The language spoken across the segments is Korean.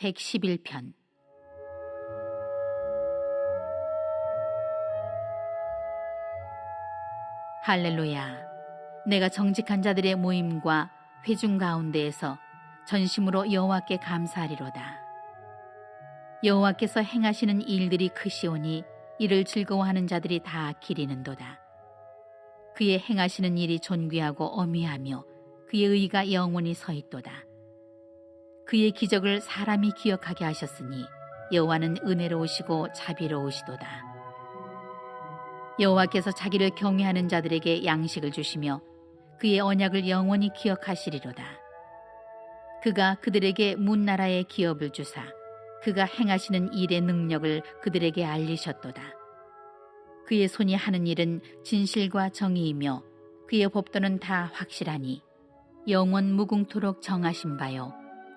111편. 할렐루야. 내가 정직한 자들의 모임과 회중 가운데에서 전심으로 여호와께 감사하리로다. 여호와께서 행하시는 일들이 크시오니 이를 즐거워하는 자들이 다 기리는도다. 그의 행하시는 일이 존귀하고 어미하며 그의 의가 영원히 서 있도다 그의 기적을 사람이 기억하게 하셨으니 여호와는 은혜로우시고 자비로우시도다. 여호와께서 자기를 경외하는 자들에게 양식을 주시며 그의 언약을 영원히 기억하시리로다. 그가 그들에게 문나라의 기업을 주사 그가 행하시는 일의 능력을 그들에게 알리셨도다. 그의 손이 하는 일은 진실과 정의이며 그의 법도는 다 확실하니 영원 무궁토록 정하신 바요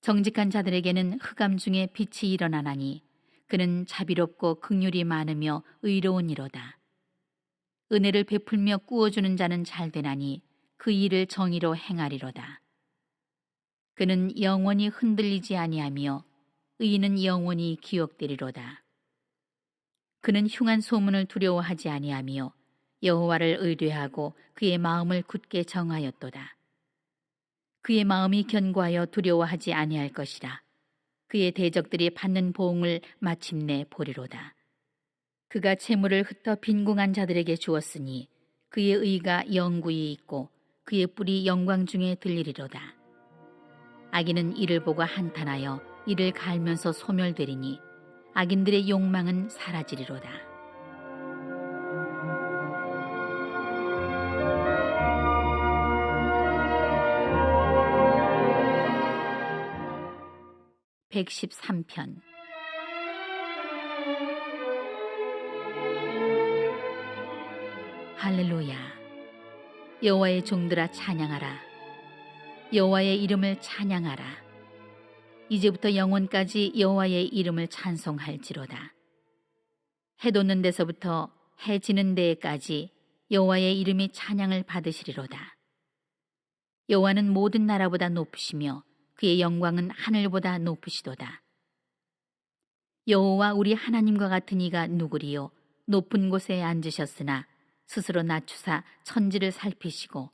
정직한 자들에게는 흑암 중에 빛이 일어나나니 그는 자비롭고 극률이 많으며 의로운 이로다 은혜를 베풀며 꾸어주는 자는 잘 되나니 그 일을 정의로 행하리로다. 그는 영원히 흔들리지 아니하며 의인은 영원히 기억되리로다. 그는 흉한 소문을 두려워하지 아니하며 여호와를 의뢰하고 그의 마음을 굳게 정하였도다. 그의 마음이 견고하여 두려워하지 아니할 것이라. 그의 대적들이 받는 보응을 마침내 보리로다. 그가 재물을 흩어 빈궁한 자들에게 주었으니 그의 의가 영구히 있고 그의 뿔이 영광 중에 들리리로다. 악인은 이를 보고 한탄하여 이를 갈면서 소멸되리니 악인들의 욕망은 사라지리로다. (113편) 할렐루야. 여호와의 종들아 찬양하라. 여호와의 이름을 찬양하라. 이제부터 영원까지 여호와의 이름을 찬송할지로다. 해 돋는 데서부터 해 지는 데까지 여호와의 이름이 찬양을 받으시리로다. 여호와는 모든 나라보다 높으시며 그의 영광은 하늘보다 높으시도다. 여호와 우리 하나님과 같은 이가 누구리요 높은 곳에 앉으셨으나 스스로 낮추사 천지를 살피시고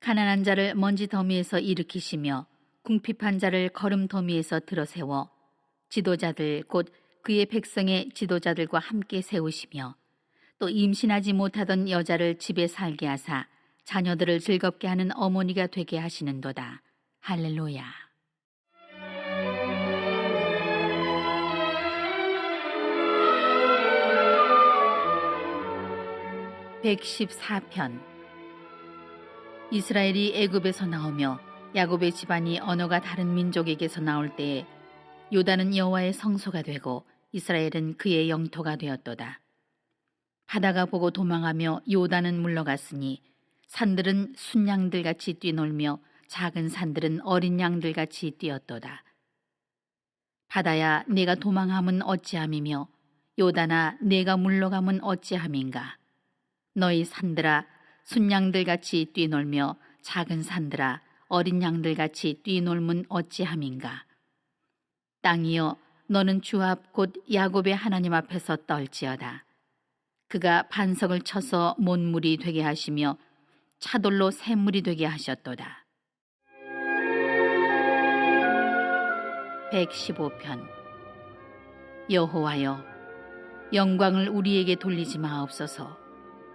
가난한 자를 먼지 더미에서 일으키시며 궁핍한 자를 걸음 더미에서 들어세워 지도자들 곧 그의 백성의 지도자들과 함께 세우시며 또 임신하지 못하던 여자를 집에 살게 하사 자녀들을 즐겁게 하는 어머니가 되게 하시는도다. 할렐루야. 114편 이스라엘이 애굽에서 나오며 야곱의 집안이 언어가 다른 민족에게서 나올 때에 요단은 여호와의 성소가 되고 이스라엘은 그의 영토가 되었도다. 바다가 보고 도망하며 요단은 물러갔으니 산들은 순양들 같이 뛰놀며 작은 산들은 어린 양들 같이 뛰었도다. 바다야 내가 도망함은 어찌함이며 요단아 내가 물러감은 어찌함인가. 너희 산들아 순양들 같이 뛰놀며 작은 산들아 어린 양들 같이 뛰놀문 어찌함인가? 땅이여 너는 주 앞 곧 야곱의 하나님 앞에서 떨지어다. 그가 반석을 쳐서 몬물이 되게 하시며 차돌로 샘물이 되게 하셨도다. 115편. 여호와여 영광을 우리에게 돌리지 마옵소서.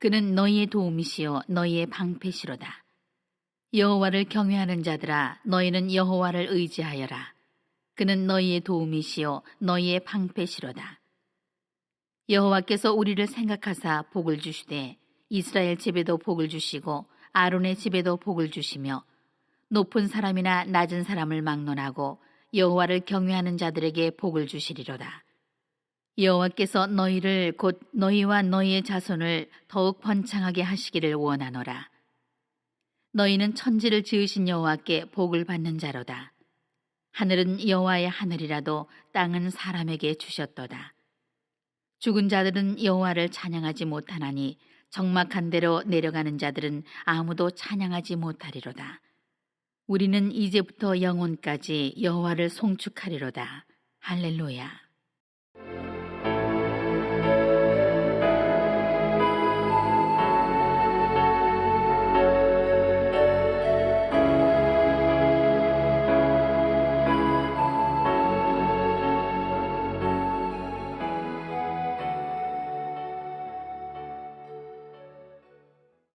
그는 너희의 도움이시요 너희의 방패시로다. 여호와를 경외하는 자들아 너희는 여호와를 의지하여라. 그는 너희의 도움이시요 너희의 방패시로다. 여호와께서 우리를 생각하사 복을 주시되 이스라엘 집에도 복을 주시고 아론의 집에도 복을 주시며 높은 사람이나 낮은 사람을 막론하고 여호와를 경외하는 자들에게 복을 주시리로다. 여호와께서 너희를 곧 너희와 너희의 자손을 더욱 번창하게 하시기를 원하노라. 너희는 천지를 지으신 여호와께 복을 받는 자로다. 하늘은 여호와의 하늘이라도 땅은 사람에게 주셨도다. 죽은 자들은 여호와를 찬양하지 못하나니 적막한 대로 내려가는 자들은 아무도 찬양하지 못하리로다. 우리는 이제부터 영혼까지 여호와를 송축하리로다. 할렐루야.